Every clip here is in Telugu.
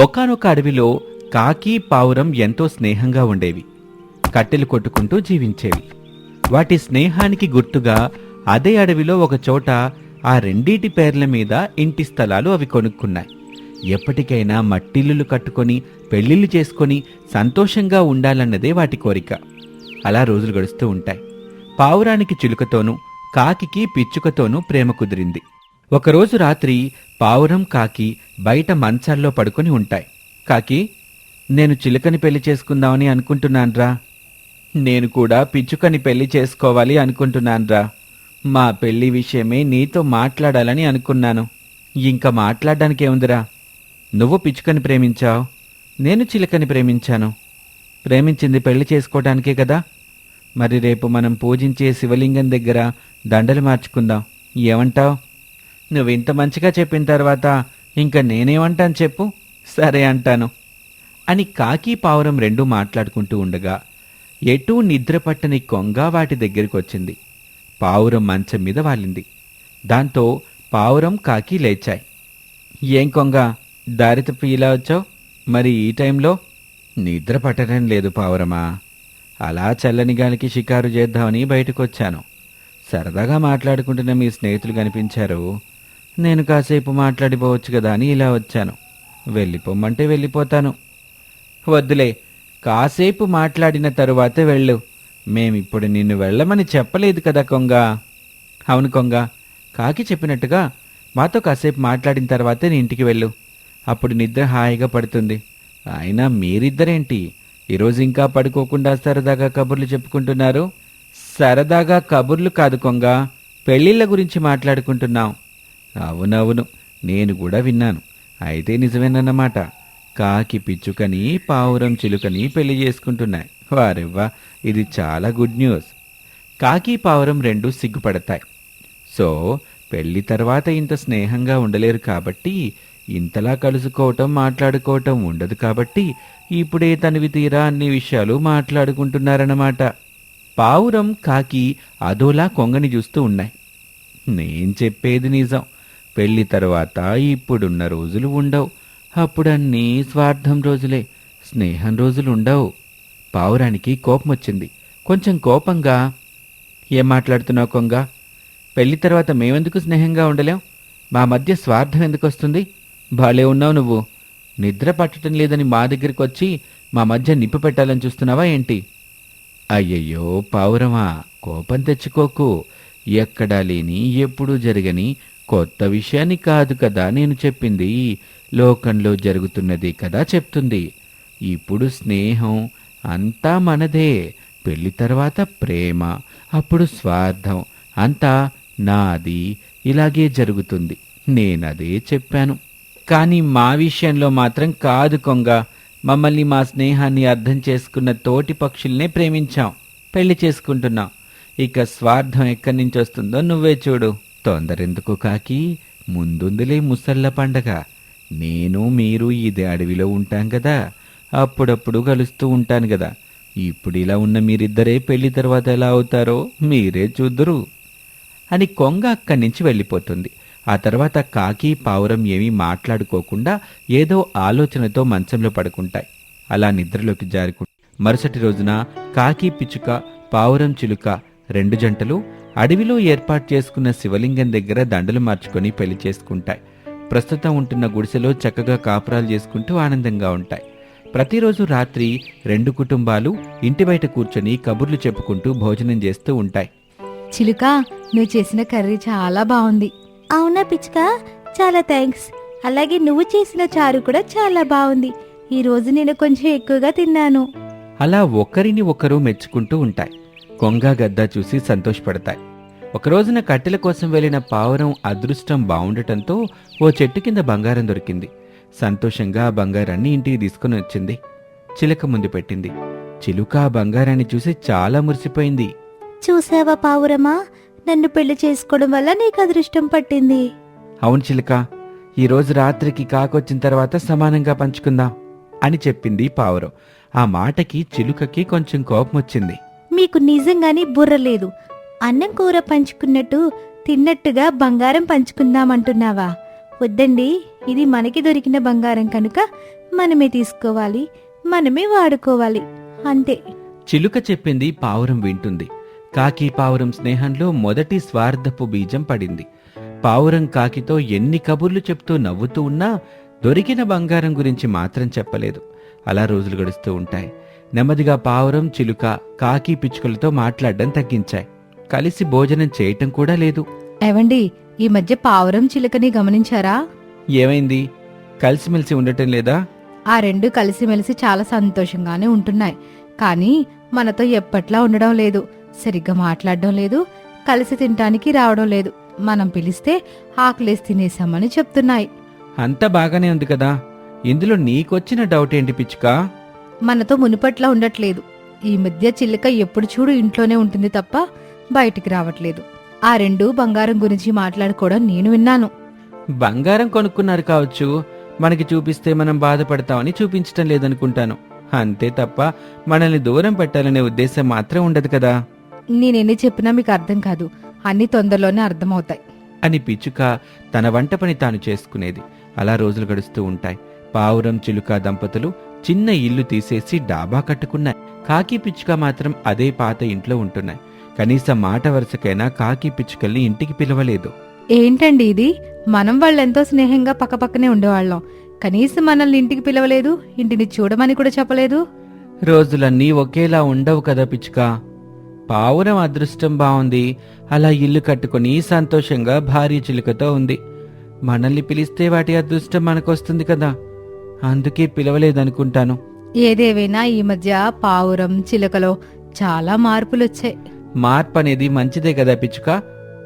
ఒకానొక అడవిలో కాకి పావురం ఎంతో స్నేహంగా ఉండేవి. కట్టెలు కొట్టుకుంటూ జీవించేవి. వాటి స్నేహానికి గుర్తుగా అదే అడవిలో ఒక చోట ఆ రెండిటి పేర్ల మీద ఇంటి స్థలాలు అవి కొనుక్కున్నాయి. ఎప్పటికైనా మట్టిల్లులు కట్టుకొని పెళ్ళిళ్ళు చేసుకొని సంతోషంగా ఉండాలన్నదే వాటి కోరిక. అలా రోజులు గడుస్తూ ఉంటాయి. పావురానికి చిలుకతోనూ కాకికి పిచ్చుకతోనూ ప్రేమ కుదిరింది. ఒకరోజు రాత్రి పావురం కాకి బయట మంచాల్లో పడుకొని ఉంటాయి. కాకి నేను చిలుకని పెళ్ళి చేసుకుందామని అనుకుంటున్నాన్రా. నేను కూడా పిచ్చుకని పెళ్ళి చేసుకోవాలి అనుకుంటున్నాన్రా. మా పెళ్ళి విషయమే నీతో మాట్లాడాలని అనుకున్నాను. ఇంకా మాట్లాడడానికి ఏముందిరా నువ్వు పిచ్చుకని ప్రేమించావు. నేను చిలుకని ప్రేమించాను. ప్రేమించింది పెళ్ళి చేసుకోవడానికే కదా. మరి రేపు మనం పూజించే శివలింగం దగ్గర దండలు మార్చుకుందాం. ఏమంటావ్? నువ్వు ఇంత మంచిగా చెప్పిన తర్వాత ఇంకా నేనేమంటాను చెప్పు? సరే అంటాను. అని కాకి పావురం రెండూ మాట్లాడుకుంటూ ఉండగా ఎటూ నిద్ర పట్టని కొంగ వాటి దగ్గరికి వచ్చింది పావురం మంచం మీద వాలింది. దాంతో పావురం కాకి లేచాయి. ఏం కొంగ దారి తప్పి ఇలా వచ్చావు? మరి ఈ టైంలో? నిద్ర పట్టడం లేదు పావురమా. అలా చల్లని గాలికి షికారు చేద్దామని బయటకు వచ్చాను సరదాగా మాట్లాడుకుంటున్న మీ స్నేహితులు కనిపించారు. నేను కాసేపు మాట్లాడిపోవచ్చు కదా అని ఇలా వచ్చాను. వెళ్ళిపోమ్మంటే వెళ్ళిపోతాను. వద్దులే కాసేపు మాట్లాడిన తరువాతే వెళ్ళు. మేమిప్పుడు నిన్ను వెళ్ళమని చెప్పలేదు కదా కొంగ. అవును కొంగ కాకి చెప్పినట్టుగా మాతో కాసేపు మాట్లాడిన తర్వాతే నీ ఇంటికి వెళ్ళు. అప్పుడు నిద్ర హాయిగా పడుతుంది. అయినా మీరిద్దరేంటి? ఈరోజు ఇంకా పడుకోకుండా సరదాగా కబుర్లు చెప్పుకుంటున్నారు? సరదాగా కబుర్లు కాదు కొంగ పెళ్ళిళ్ళ గురించి మాట్లాడుకుంటున్నాం. అవునవును నేను కూడా విన్నాను. అయితే నిజమేనన్నమాట. కాకి పిచ్చుకని పావురం చిలుకని పెళ్ళి చేసుకుంటున్నాయి. వారెవ్వా ఇది చాలా గుడ్ న్యూస్. కాకి పావురం రెండు సిగ్గుపడతాయి. సో పెళ్ళి తర్వాత ఇంత స్నేహంగా ఉండలేరు కాబట్టి ఇంతలా కలుసుకోవటం మాట్లాడుకోవటం ఉండదు కాబట్టి ఇప్పుడే తనివి తీరా అన్ని విషయాలు మాట్లాడుకుంటున్నారన్నమాట. పావురం కాకి అదోలా కొంగని చూస్తూ ఉన్నాయి. నేను చెప్పేది నిజం. పెళ్ళి తర్వాత ఇప్పుడున్న రోజులు ఉండవు. అప్పుడన్నీ స్వార్థం రోజులే స్నేహం రోజులు ఉండవు. పావురానికి కోపం వచ్చింది కొంచెం కోపంగా ఏం మాట్లాడుతున్నావు కొంగ? పెళ్ళి తర్వాత మేమెందుకు స్నేహంగా ఉండలేం? మా మధ్య స్వార్థం ఎందుకు వస్తుంది? బాలే ఉన్నావు నువ్వు. నిద్ర పట్టడం లేదని మా దగ్గరికి వచ్చి మా మధ్య నిప్పు పెట్టాలని చూస్తున్నావా ఏంటి? అయ్యయ్యో పావురమా కోపం తెచ్చుకోకు. ఎక్కడా లేని ఎప్పుడూ జరగని కొత్త విషయాన్ని కాదు కదా నేను చెప్పింది. లోకంలో జరుగుతున్నది కదా చెప్తుంది. ఇప్పుడు స్నేహం అంతా మనదే పెళ్ళి తర్వాత ప్రేమ అప్పుడు స్వార్థం అంతా నాది. ఇలాగే జరుగుతుంది. నేనదే చెప్పాను. కానీ మా విషయంలో మాత్రం కాదు కొంగ. మమ్మల్ని మా స్నేహాన్ని అర్థం చేసుకున్న తోటి పక్షుల్నే ప్రేమించాం. పెళ్ళి చేసుకుంటున్నాం. ఇక స్వార్థం ఎక్కడి నుంచి వస్తుందో నువ్వే చూడు. తొందరెందుకు కాకి? ముందుందిలే ముసళ్ళ పండగ. నేను మీరు ఇదే అడవిలో ఉంటాం కదా అప్పుడప్పుడు కలుస్తూ ఉంటాను కదా ఇప్పుడు ఇలా ఉన్న మీరిద్దరే పెళ్ళి తర్వాత ఎలా అవుతారో మీరే చూద్దురు. అని కొంగ అక్కడి నుంచి వెళ్ళిపోతుంది. ఆ తర్వాత కాకి పావురం ఏమీ మాట్లాడుకోకుండా ఏదో ఆలోచనతో మంచంలో పడుకుంటాయి. అలా నిద్రలోకి జారుకు మరుసటి రోజున కాకి పిచ్చుక పావురం చిలుక రెండు జంటలు అడవిలో ఏర్పాటు చేసుకున్న శివలింగం దగ్గర దండలు మార్చుకొని పెళ్ళి చేసుకుంటాయి. ప్రస్తుతం ఉంటున్న గుడిసెలో చక్కగా కాపురాలు చేసుకుంటూ ఆనందంగా ఉంటాయి. ప్రతిరోజు రాత్రి రెండు కుటుంబాలు ఇంటి బయట కూర్చొని కబుర్లు చెప్పుకుంటూ భోజనం చేస్తూ ఉంటాయి. చిలుక నువ్వు చేసిన కర్రీ చాలా బాగుంది. అవునా పిచ్చుక? చాలా థ్యాంక్స్ అలాగే నువ్వు చేసిన చారు కూడా చాలా బాగుంది. ఈ రోజు నేను కొంచెం ఎక్కువగా తిన్నాను. అలా ఒకరిని ఒకరు మెచ్చుకుంటూ ఉంటాయి. కొంగ గద్ద చూసి సంతోషపడతాయి. ఒక రోజున కట్టెల కోసం వెళ్ళిన పావురం అదృష్టం బావుండటంతో ఓ చెట్టు కింద బంగారం దొరికింది. సంతోషంగా ఆ బంగారాన్ని ఇంటికి తీసుకుని వచ్చింది. చిలక ముందు పెట్టింది. చిలుక ఆ బంగారాన్ని చూసి చాలా మురిసిపోయింది. చూసావా పావురమా? నన్ను పెళ్ళి చేసుకోవడం వల్ల నీకు అదృష్టం పట్టింది. అవును చిలుక ఈ రోజు రాత్రికి కాకొచ్చిన తర్వాత సమానంగా పంచుకుందాం అని చెప్పింది పావురం. ఆ మాటకి చిలుకకి కొంచెం కోపం వచ్చింది మీకు నిజంగానే బుర్ర లేదు. అన్నం కూర పంచుకున్నట్టు తిన్నట్టుగా బంగారం పంచుకుందామంటున్నావా? వద్దండి ఇది మనకి దొరికిన బంగారం కనుక మనమే తీసుకోవాలి మనమే వాడుకోవాలి. అంతే. చిలుక చెప్పింది పావురం వింటుంది. కాకి పావురం స్నేహంలో మొదటి స్వార్థపు బీజం పడింది. పావురం కాకితో ఎన్ని కబుర్లు చెప్తూ నవ్వుతూ ఉన్నా దొరికిన బంగారం గురించి మాత్రం చెప్పలేదు. అలా రోజులు గడుస్తూ ఉంటాయి. నెమ్మదిగా పావురం చిలుక కాకి పిచ్చుకలతో మాట్లాడడం తగ్గించాయి. కలిసి భోజనం చేయటం కూడా లేదు. ఏవండి ఈ మధ్య పావురం చిలుకని గమనించారా? ఏమైంది? కలిసిమెలిసి ఉండటం లేదా? ఆ రెండు కలిసిమెలిసి చాలా సంతోషంగానే ఉంటున్నాయి. కానీ మనతో ఎప్పట్లా ఉండడం లేదు. సరిగ్గా మాట్లాడడం లేదు. కలిసి తినటానికి రావడం లేదు. మనం పిలిస్తే ఆకలేసి తినేసామని చెప్తున్నాయి. అంతా బాగానే ఉంది కదా. ఇందులో నీకొచ్చిన డౌట్ ఏంటి పిచ్చుకా? మనతో మునుపట్లా ఉండట్లేదు. ఈ మధ్య చిలుక ఎప్పుడు చూడు ఇంట్లోనే ఉంటుంది తప్ప బయటికి రావట్లేదు. ఆ రెండు బంగారం గురించి మాట్లాడుకోవడం నేను విన్నాను. బంగారం కొనుక్కున్నారు కావచ్చు. మనకి చూపిస్తే మనం బాధపడతామని చూపించటం లేదనుకుంటాను. అంతే తప్ప మనల్ని దూరం పెట్టాలనే ఉద్దేశం మాత్రం ఉండదు కదా. నేనెన్ని చెప్పినా మీకు అర్థం కాదు. అన్ని తొందరలోనే అర్థమవుతాయి. అని పిచ్చుక తన వంట పని తాను చేసుకునేది. అలా రోజులు గడుస్తూ ఉంటాయి. పావురం చిలుక దంపతులు చిన్న ఇల్లు తీసేసి డాబా కట్టుకున్నాయి. కాకి పిచ్చుక మాత్రం అదే పాత ఇంట్లో ఉంటున్నాయి. కనీసం మాట వరుసకైనా కాకి పిచ్చుకల్ని ఇంటికి పిలవలేదు. ఏంటండి ఇది? మనం వాళ్ళెంతో స్నేహంగా పక్కపక్కనే ఉండేవాళ్ళం. కనీసం మనల్ని ఇంటికి పిలవలేదు ఇంటిని చూడమని కూడా చెప్పలేదు. రోజులన్నీ ఒకేలా ఉండవు కదా పిచ్చుక. పావురం అదృష్టం బాగుంది అలా ఇల్లు కట్టుకుని సంతోషంగా భార్య చిలుకతో ఉంది. మనల్ని పిలిస్తే వాటి అదృష్టం మనకొస్తుంది కదా. అందుకే పిలవలేదనుకుంటాను. ఏదేవైనా ఈ మధ్య పావురం చిలుకలో చాలా మార్పులొచ్చాయి. మార్పు అనేది మంచిదే కదా పిచ్చుక.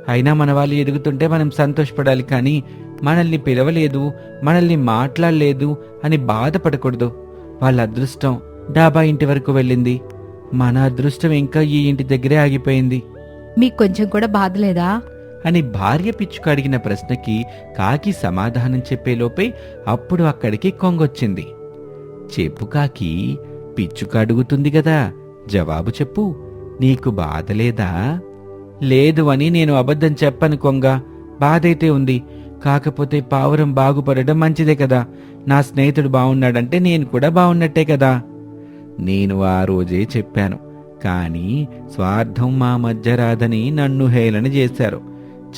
అయినా మన వాళ్ళు ఎదుగుతుంటే మనం సంతోషపడాలి కానీ మనల్ని పిలవలేదు మనల్ని మాట్లాడలేదు అని బాధపడకూడదు. వాళ్ళ అదృష్టం డాబా ఇంటి వరకు వెళ్ళింది. మన అదృష్టం ఇంకా ఈ ఇంటి దగ్గరే ఆగిపోయింది. మీకు కొంచెం కూడా బాధ లేదా అని భార్య పిచ్చుక అడిగిన ప్రశ్నకి కాకి సమాధానం చెప్పేలోపే అప్పుడు అక్కడికి కొంగొచ్చింది. చెప్పు కాకి పిచ్చుక అడుగుతుంది కదా జవాబు చెప్పు నీకు బాధ లేదా? లేదు అని నేను అబద్ధం చెప్పను కొంగ బాధైతే ఉంది కాకపోతే పావురం బాగుపడడం మంచిదే కదా నా స్నేహితుడు బాగున్నాడంటే నేను కూడా బాగున్నట్టే కదా. నేను ఆ రోజే చెప్పాను కానీ స్వార్థం మా మధ్య రాదని నన్ను హేళన చేశారు.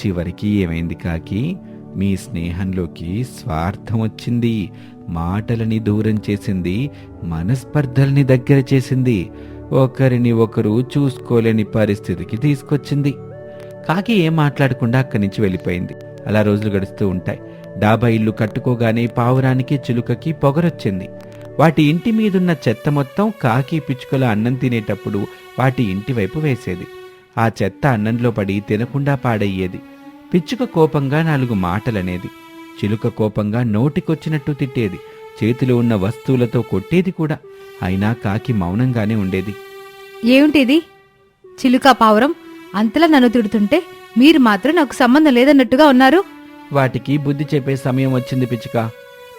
చివరికి ఏమైంది కాకి? మీ స్నేహంలోకి స్వార్థం వచ్చింది. మాటలని దూరం చేసింది. మనస్పర్ధల్ని దగ్గర చేసింది. ఒకరిని ఒకరు చూసుకోలేని పరిస్థితికి తీసుకొచ్చింది. కాకి ఏం మాట్లాడకుండా అక్కడి నుంచి వెళ్ళిపోయింది. అలా రోజులు గడుస్తూ ఉంటాయి. డాబా ఇల్లు కట్టుకోగానే పావురానికి చిలుకకి పొగరొచ్చింది. వాటి ఇంటి మీదున్న చెత్త మొత్తం కాకి పిచ్చుకల అన్నం తినేటప్పుడు వాటి ఇంటి వైపు వేసేది. ఆ చెత్త అన్నంలో పడి తినకుండా పాడయ్యేది. పిచ్చుక కోపంగా నాలుగు మాటలనేది. చిలుక కోపంగా నోటికొచ్చినట్టు తిట్టేది. చేతిలో ఉన్న వస్తువులతో కొట్టేది కూడా. అయినా కాకి మౌనంగానే ఉండేది. ఏమిటిది? చిలుక పావురం అంతలా నన్ను తిడుతుంటే మీరు మాత్రం నాకు సంబంధం లేదన్నట్టుగా ఉన్నారు. వాటికి బుద్ధి చెప్పే సమయం వచ్చింది పిచ్చుక.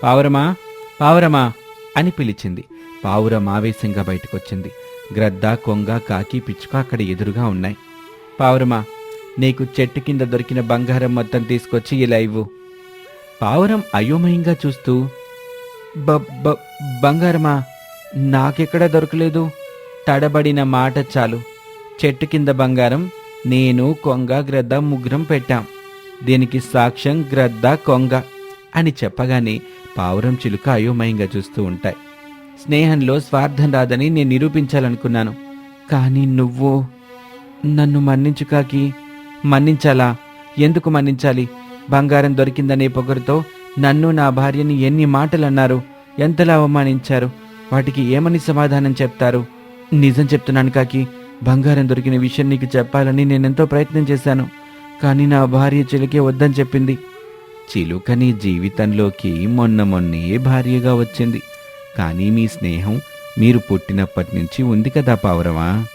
పావురమా? పావురమా? అని పిలిచింది. పావురం ఆవేశంగా బయటకొచ్చింది. గ్రద్ద కొంగ కాకి పిచ్చుక అక్కడ ఎదురుగా ఉన్నాయి. పావురమా నీకు చెట్టు కింద దొరికిన బంగారం మొత్తం తీసుకొచ్చి ఇలా ఇవ్వు. పావురం అయోమయంగా చూస్తూ "బ- బ- బంగారమా నాకెక్కడా దొరకలేదు? తడబడిన మాట చాలు. చెట్టు కింద బంగారం నేను కొంగ గ్రద్ద ముగ్గురం పెట్టాం. దీనికి సాక్ష్యం గ్రద్ద కొంగ అని చెప్పగానే పావురం చిలుక అయోమయంగా చూస్తూ ఉంటాయి. స్నేహంలో స్వార్థం రాదని నేను నిరూపించాలనుకున్నాను. కానీ నువ్వు నన్ను మన్నించు కాకి మన్నించాలా? ఎందుకు మన్నించాలి? బంగారం దొరికిందనే పొగరుతో నన్ను నా భార్యని ఎన్ని మాటలు అన్నారు ఎంతలా అవమానించారు? వాటికి ఏమని సమాధానం చెప్తారు? నిజం చెప్తున్నాను కాకి బంగారం దొరికిన విషయం నీకు చెప్పాలని నేనెంతో ప్రయత్నం చేశాను. కానీ నా భార్య చిలుకే వద్దని చెప్పింది. చిలుకని జీవితంలోకి మొన్న మొన్నే భార్యగా వచ్చింది. కానీ మీ స్నేహం మీరు పుట్టినప్పటి నుంచి ఉంది కదా పావురమా?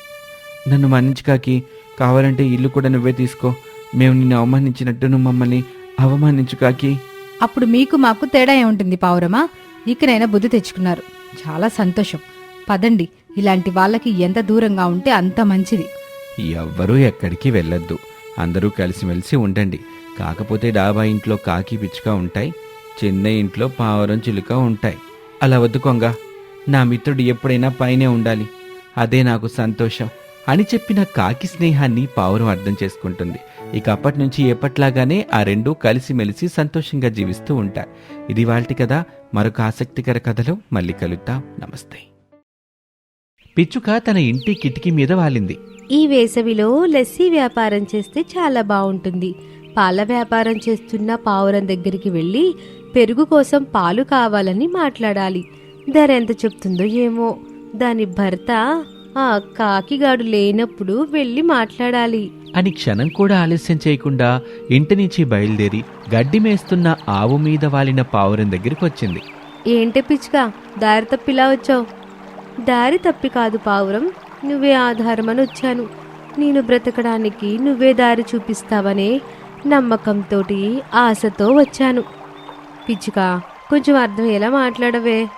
నన్ను మన్నించు కాకి. కావాలంటే ఇల్లు కూడా నువ్వే తీసుకో. మేము నిన్ను అవమానించినట్టు నువ్వు మమ్మల్ని అవమానించు కాకి. అప్పుడు మీకు మాకు తేడా ఏముంటుంది పావురమా? ఇకనైనా బుద్ధి తెచ్చుకున్నారు. చాలా సంతోషం. పదండి ఇలాంటి వాళ్ళకి ఎంత దూరంగా ఉంటే అంత మంచిది. ఎవ్వరూ ఎక్కడికి వెళ్ళొద్దు. అందరూ కలిసిమెలిసి ఉండండి. కాకపోతే డాబా ఇంట్లో కాకి పిచ్చుక ఉంటాయి. చిన్న ఇంట్లో పావురం చిలుక ఉంటాయి. అలా వద్దు కొంగ. నా మిత్రుడు ఎప్పుడైనా పైనే ఉండాలి. అదే నాకు సంతోషం. అని చెప్పిన కాకి స్నేహాన్ని పావురం అర్థం చేసుకుంటుంది. ఇక అప్పటి నుంచి ఎప్పట్లాగానే ఆ రెండూ కలిసిమెలిసి సంతోషంగా జీవిస్తూ ఉంటారు ఇది వాళ్ళటి కదా మరొక ఆసక్తికర కథలో మళ్ళీ కలుద్దాం. నమస్తే. పిచ్చుక తన ఇంటి కిటికీ మీద వాలింది. ఈ వేసవిలో లస్సీ వ్యాపారం చేస్తే చాలా బాగుంటుంది పాల వ్యాపారం చేస్తున్న పావురం దగ్గరికి వెళ్ళి పెరుగు కోసం పాలు కావాలని మాట్లాడాలి. ధర ఎంత చెప్తుందో ఏమో. దాని భర్త ఆ కాకిగాడు లేనప్పుడు వెళ్ళి మాట్లాడాలి. అని క్షణం కూడా ఆలస్యం చేయకుండా ఇంటి నుంచి బయలుదేరి గడ్డి మేస్తున్న ఆవు మీద వాలిన పావురం దగ్గరికి వచ్చింది. ఏంటే పిచ్చుక దారి తప్పిలా వచ్చావు? దారి తప్పి కాదు పావురం నువ్వే ఆధారమని వచ్చాను. నేను బ్రతకడానికి నువ్వే దారి చూపిస్తావనే నమ్మకంతోటి ఆశతో వచ్చాను. పిచ్చుక కొంచెం అర్థం ఎలా మాట్లాడవే.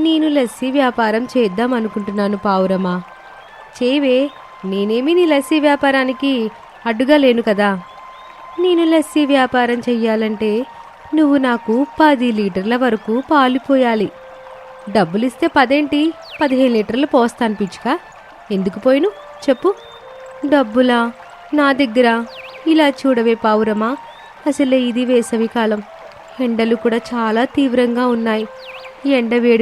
నేను లస్సీ వ్యాపారం చేద్దాం అనుకుంటున్నాను పావురమా. చేవే నేనేమి నీ లస్సీ వ్యాపారానికి అడ్డుగా లేను కదా. నేను లస్సీ వ్యాపారం చెయ్యాలంటే నువ్వు నాకు పది లీటర్ల వరకు పాలు పోయాలి. డబ్బులిస్తే పదేంటి? పదిహేను లీటర్లు పోస్తాను పిచ్చుక. ఎందుకు పోయిను? చెప్పు. డబ్బులా? నా దగ్గర? ఇలా చూడవే పావురమా. అసలే ఇది వేసవి కాలం ఎండలు కూడా చాలా తీవ్రంగా ఉన్నాయి. ఈ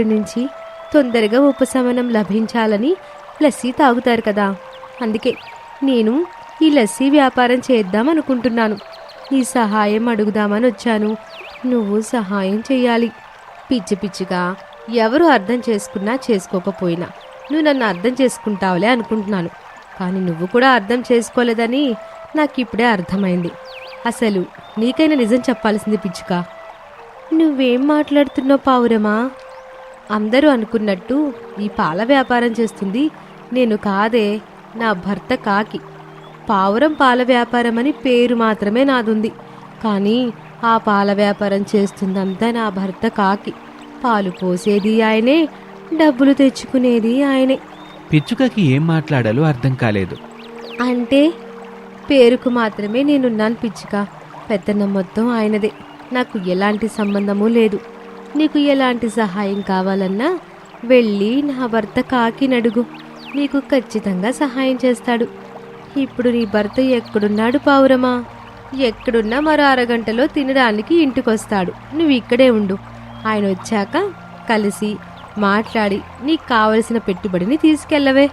నుంచి తొందరగా ఉపశమనం లభించాలని లస్సీ తాగుతారు కదా. అందుకే నేను ఈ లస్సీ వ్యాపారం చేద్దాం అనుకుంటున్నాను. నీ సహాయం అడుగుదామని వచ్చాను. నువ్వు సహాయం చేయాలి పిచ్చి పిచ్చిగా ఎవరు అర్థం చేసుకున్నా చేసుకోకపోయినా నువ్వు నన్ను అర్థం చేసుకుంటావులే అనుకుంటున్నాను. కానీ నువ్వు కూడా అర్థం చేసుకోలేదని నాకు ఇప్పుడే అర్థమైంది. అసలు నీకైనా నిజం చెప్పాల్సింది పిచ్చుక. నువ్వేం మాట్లాడుతున్నావు పావురమా? అందరూ అనుకున్నట్టు ఈ పాల వ్యాపారం చేస్తుంది నేను కాదే నా భర్త కాకి. పావురం పాల వ్యాపారం అని పేరు మాత్రమే నాదుంది. కానీ ఆ పాల వ్యాపారం చేస్తుందంతా నా భర్త కాకి. పాలు పోసేది ఆయనే డబ్బులు తెచ్చుకునేది ఆయనే. పిచ్చుకకి ఏం మాట్లాడాలో అర్థం కాలేదు. అంటే పేరుకు మాత్రమే నేనున్నాను పిచ్చుక. పెత్తనం మొత్తం ఆయనదే. నాకు ఎలాంటి సంబంధము లేదు. నీకు ఎలాంటి సహాయం కావాలన్నా వెళ్ళి నా భర్త కాకినడుగు నీకు ఖచ్చితంగా సహాయం చేస్తాడు. ఇప్పుడు నీ భర్త ఎక్కడున్నాడు పావురమా? ఎక్కడున్నా మరో అరగంటలో తినడానికి ఇంటికొస్తాడు. నువ్వు ఇక్కడే ఉండు. ఆయన వచ్చాక కలిసి మాట్లాడి నీకు కావలసిన పెట్టుబడిని తీసుకెళ్ళవే.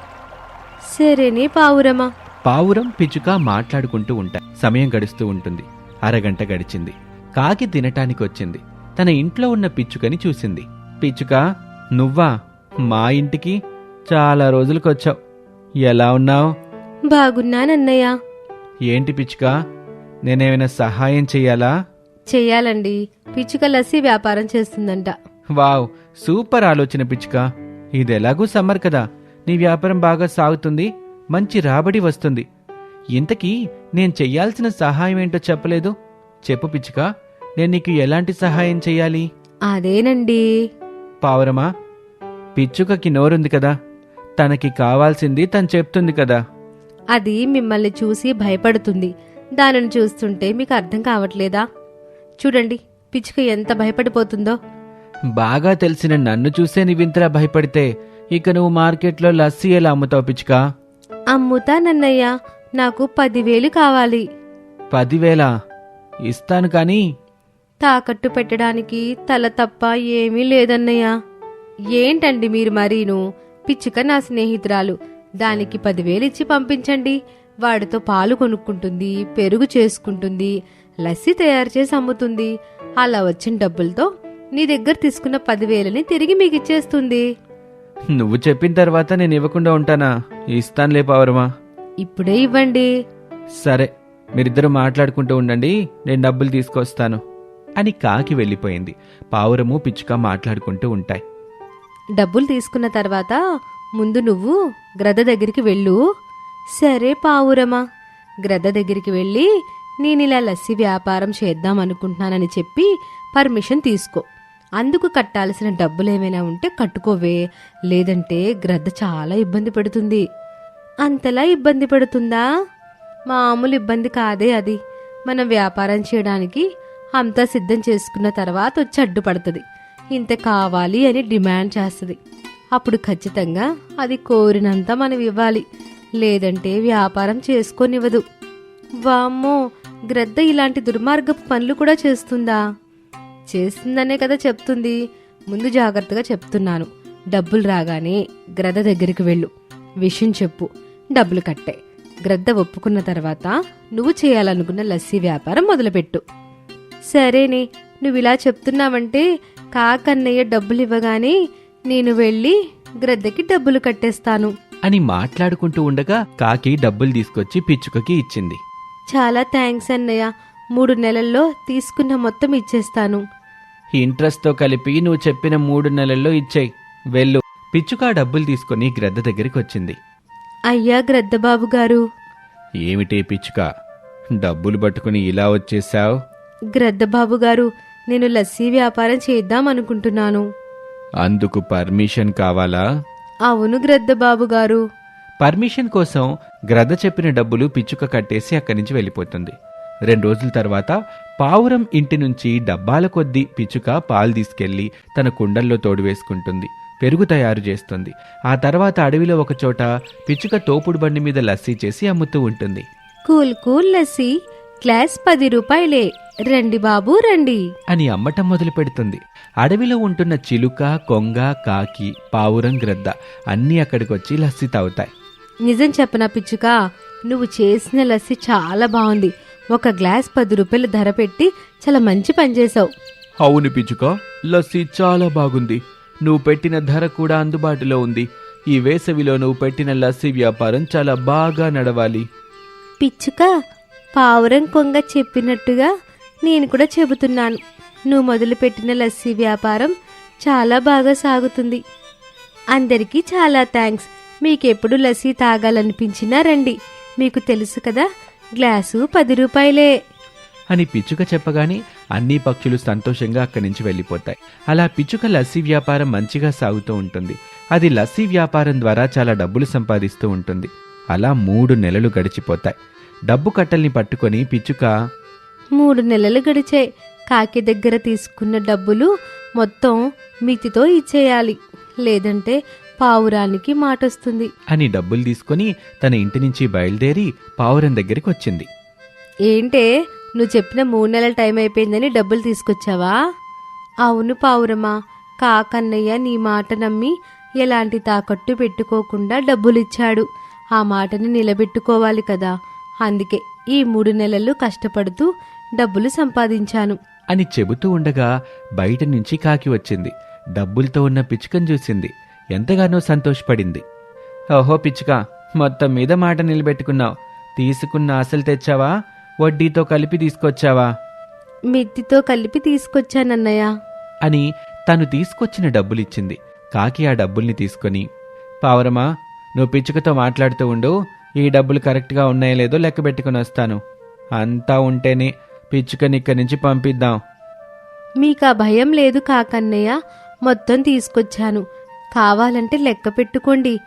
సరేనే పావురమా? పావురం పిచ్చుక మాట్లాడుకుంటూ ఉంటాయి సమయం గడుస్తూ ఉంటుంది. అరగంట గడిచింది. కాకి తినటానికి వచ్చింది తన ఇంట్లో ఉన్న పిచ్చుకని చూసింది. పిచ్చుక నువ్వా? మా ఇంటికి చాలా రోజులకొచ్చావు. ఎలా ఉన్నావు? బాగున్నానన్నయ్య ఏంటి పిచ్చుక? నేనేమైనా సహాయం చెయ్యాలా? చెయ్యాలండి. పిచ్చుక లస్సీ వ్యాపారం చేస్తుందంట. వావ్! సూపర్ ఆలోచన పిచ్చుక. ఇది ఎలాగూ సమ్మర్ కదా. నీ వ్యాపారం బాగా సాగుతుంది. మంచి రాబడి వస్తుంది. ఇంతకీ నేను చెయ్యాల్సిన సహాయం ఏంటో చెప్పలేదు. చెప్పు పిచ్చుక నేను నీకు ఎలాంటి సహాయం చెయ్యాలి? అదేనండి. పావురమా? పిచ్చుకకి నోరుంది కదా. తనకి కావాల్సింది తను చెప్తుంది కదా. అది మిమ్మల్ని చూసి భయపడుతుంది. దానిని చూస్తుంటే మీకు అర్థం కావట్లేదా? చూడండి పిచ్చుక ఎంత భయపడిపోతుందో. బాగా తెలిసిన నన్ను చూసే నీవింతలా భయపడితే ఇక నువ్వు మార్కెట్లో లస్సీ ఎలా అమ్ముతావు పిచ్చుక? అమ్ముతానన్నయ్య నాకు పదివేలు కావాలి. పదివేల? ఇస్తాను కానీ తాకట్టు పెట్టడానికి తల తప్ప ఏమీ లేదన్నయ్య. ఏంటండి మీరు మరీను? పిచ్చుక నా స్నేహితురాలు. దానికి పదివేలు ఇచ్చి పంపించండి. వాడితో పాలు కొనుక్కుంటుంది పెరుగు చేసుకుంటుంది లస్సీ తయారు చేసి అమ్ముతుంది. అలా వచ్చిన డబ్బులతో నీ దగ్గర తీసుకున్న పదివేలని తిరిగి మీకు ఇచ్చేస్తుంది. నువ్వు చెప్పిన తర్వాత నేను ఇవ్వకుండా ఉంటానా? ఇస్తానులే పావురమా. ఇప్పుడే ఇవ్వండి. సరే. మీరిద్దరూ మాట్లాడుకుంటూ ఉండండి నేను డబ్బులు తీసుకొస్తాను అని కాకి వెళ్ళిపోయింది. పావురము పిచ్చుక మాట్లాడుకుంటూ ఉంటాయి. డబ్బులు తీసుకున్న తర్వాత ముందు నువ్వు గ్రద్ద దగ్గరికి వెళ్ళు. సరే పావురమా గ్రద్ద దగ్గరికి వెళ్ళి నేను ఇలా లస్సీ వ్యాపారం చేద్దాం అనుకుంటున్నానని చెప్పి పర్మిషన్ తీసుకో. అందుకు కట్టాల్సిన డబ్బులు ఏమైనా ఉంటే కట్టుకోవే లేదంటే గ్రద్ద చాలా ఇబ్బంది పెడుతుంది. అంతలా ఇబ్బంది పెడుతుందా? మామూలు ఇబ్బంది కాదే అది. మనం వ్యాపారం చేయడానికి అంతా సిద్ధం చేసుకున్న తర్వాత వచ్చి అడ్డుపడుతుంది ఇంత కావాలి అని డిమాండ్ చేస్తుంది. అప్పుడు ఖచ్చితంగా అది కోరినంత మనం ఇవ్వాలి. లేదంటే వ్యాపారం చేసుకోనివ్వదు. వామ్మో గ్రద్ద ఇలాంటి దుర్మార్గపు పనులు కూడా చేస్తుందా? చేస్తుందనే కదా చెప్తుంది. ముందు జాగ్రత్తగా చెప్తున్నాను. డబ్బులు రాగానే గ్రద్ద దగ్గరికి వెళ్ళు. విషయం చెప్పు. డబ్బులు కట్టే. గ్రద్ద ఒప్పుకున్న తర్వాత నువ్వు చేయాలనుకున్న లస్సీ వ్యాపారం మొదలుపెట్టు. సరేనే నువ్వు ఇలా చెప్తున్నావంటే కాకన్నయ్య డబ్బులు ఇవ్వగానే నేను వెళ్ళి గ్రద్దకి డబ్బులు కట్టేస్తాను. అని మాట్లాడుకుంటూ ఉండగా కాకి డబ్బులు తీసుకొచ్చి పిచ్చుకకి ఇచ్చింది. చాలా థ్యాంక్స్ అన్నయ్య. మూడు నెలల్లో తీసుకున్న మొత్తం ఇచ్చేస్తాను. ఇంట్రెస్ట్తో కలిపి నువ్వు చెప్పిన మూడు నెలల్లో ఇచ్చేయి. వెళ్ళు. పిచ్చుక డబ్బులు తీసుకొని గ్రద్ద దగ్గరికి వచ్చింది. అయ్యా గ్రద్దబాబు గారు. ఏమిటే పిచ్చుక? డబ్బులు పట్టుకుని ఇలా వచ్చేసావు గ్రద్దబాబు గారు నేను లస్సీ వ్యాపారం చేద్దాం అనుకుంటున్నాను అందుకు పర్మిషన్ కావాలా? అవును గ్రద్దబాబు గారు. పర్మిషన్ కోసం గ్రద్ద చెప్పిన డబ్బులు పిచ్చుక కట్టేసి అక్కడి నుంచి వెళ్ళిపోతుంది. రెండు రోజుల తర్వాత పావురం ఇంటి నుంచి డబ్బాల కొద్దీ పిచ్చుక పాలు తీసుకెళ్ళి తన కుండల్లో తోడు వేసుకుంటుంది. పెరుగు తయారు చేస్తుంది. ఆ తర్వాత అడవిలో ఒక చోట పిచ్చుక తోపుడు బండి మీద లస్సీ చేసి అమ్ముతూ ఉంటుంది. Cool cool lassi. గ్లాస్ పది రూపాయలే. రండి బాబు రండి. అని అమ్మటం మొదలు పెడుతుంది. అడవిలో ఉంటున్న చిలుక కొంగ కాకి పావురం గ్రద్ద అన్నీ అక్కడికొచ్చి లస్సీ తాగుతాయి. నిజం చెప్పనా పిచ్చుక? నువ్వు చేసిన లస్సీ చాలా బాగుంది. ఒక గ్లాస్ పది రూపాయలు ధర పెట్టి చాలా మంచి పని చేసావు అవును పిచ్చుక లస్సీ చాలా బాగుంది. నువ్వు పెట్టిన ధర కూడా అందుబాటులో ఉంది. ఈ వేసవిలో నువ్వు పెట్టిన లస్సీ వ్యాపారం చాలా బాగా నడవాలి. పిచ్చుక పావురం కొంగ చెప్పినట్టుగా నేను కూడా చెబుతున్నాను. నువ్వు మొదలుపెట్టిన లస్సీ వ్యాపారం చాలా బాగా సాగుతుంది. అందరికీ చాలా థ్యాంక్స్. మీకెప్పుడు లస్సీ తాగాలనిపించినా రండి. మీకు తెలుసు కదా గ్లాసు పది రూపాయలే. అని పిచ్చుక చెప్పగానే అన్ని పక్షులు సంతోషంగా అక్కడి నుంచి వెళ్ళిపోతాయి. అలా పిచ్చుక లస్సీ వ్యాపారం మంచిగా సాగుతూ ఉంటుంది. అది లస్సీ వ్యాపారం ద్వారా చాలా డబ్బులు సంపాదిస్తూ ఉంటుంది. అలా మూడు నెలలు గడిచిపోతాయి. డబ్బు కట్టల్ని పట్టుకొని పిచ్చుక మూడు నెలలు గడిచాయి. కాకి దగ్గర తీసుకున్న డబ్బులు మొత్తం మితితో ఇచ్చేయాలి. లేదంటే పావురానికి మాటొస్తుంది. అని డబ్బులు తీసుకొని తన ఇంటి నుంచి బయలుదేరి పావురం దగ్గరికి వచ్చింది. ఏంటే? నువ్వు చెప్పిన మూడు నెలల టైం అయిపోయిందని డబ్బులు తీసుకొచ్చావా? అవును పావురమా కాకన్నయ్య నీ మాట నమ్మి ఎలాంటి తాకట్టు పెట్టుకోకుండా డబ్బులు ఇచ్చాడు ఆ మాటని నిలబెట్టుకోవాలి కదా. అందుకే ఈ మూడు నెలలు కష్టపడుతూ డబ్బులు సంపాదించాను. అని చెబుతూ ఉండగా బయట నుంచి కాకి వచ్చింది. డబ్బులతో ఉన్న పిచ్చుకను చూసింది. ఎంతగానో సంతోషపడింది. ఓహో పిచ్చుక మొత్తం మీద మాట నిలబెట్టుకున్నావు. తీసుకున్న అసలు తెచ్చావా? వడ్డీతో కలిపి తీసుకొచ్చావా? మిత్తితో కలిపి తీసుకొచ్చానన్నయ్య. అని తను తీసుకొచ్చిన డబ్బులిచ్చింది. కాకి ఆ డబ్బుల్ని తీసుకొని పావురమా నువ్వు పిచ్చుకతో మాట్లాడుతూ ఉండు ఈ డబ్బులు కరెక్ట్గా ఉన్నాయో లేదో లెక్క పెట్టుకుని వస్తాను. అంతా ఉంటేనే పిచ్చుకని ఇక్కడి నుంచి పంపిద్దాం. మీకు ఆ భయం లేదు కాకన్నయ్య మొత్తం తీసుకొచ్చాను. కావాలంటే లెక్క పెట్టుకోండి.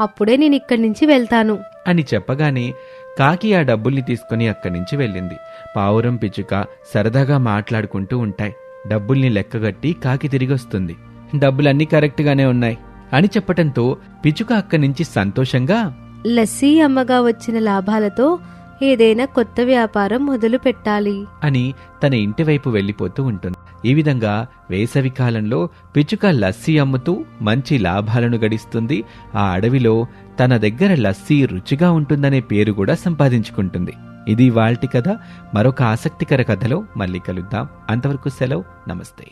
అప్పుడే నేను ఇక్కడి నుంచి వెళ్తాను. అని చెప్పగానే కాకి ఆ డబ్బుల్ని తీసుకుని అక్కడి నుంచి వెళ్ళింది. పావురం పిచ్చుక సరదాగా మాట్లాడుకుంటూ ఉంటాయి. డబ్బుల్ని లెక్కగట్టి కాకి తిరిగొస్తుంది. డబ్బులన్నీ కరెక్ట్గానే ఉన్నాయి అని చెప్పటంతో పిచ్చుక అక్కడి నుంచి సంతోషంగా లస్సీ అమ్మగా వచ్చిన లాభాలతో ఏదైనా కొత్త వ్యాపారం మొదలు పెట్టాలి అని తన ఇంటి వైపు వెళ్ళిపోతూ ఉంటుంది. ఈ విధంగా వేసవికాలంలో పిచ్చుక లస్సీ అమ్ముతూ మంచి లాభాలను గడిస్తుంది. ఆ అడవిలో తన దగ్గర లస్సీ రుచిగా ఉంటుందనే పేరు కూడా సంపాదించుకుంటుంది. ఇది వాల్టి కథ. మరొక ఆసక్తికర కథలో మళ్ళీ కలుద్దాం. అంతవరకు సెలవు. నమస్తే.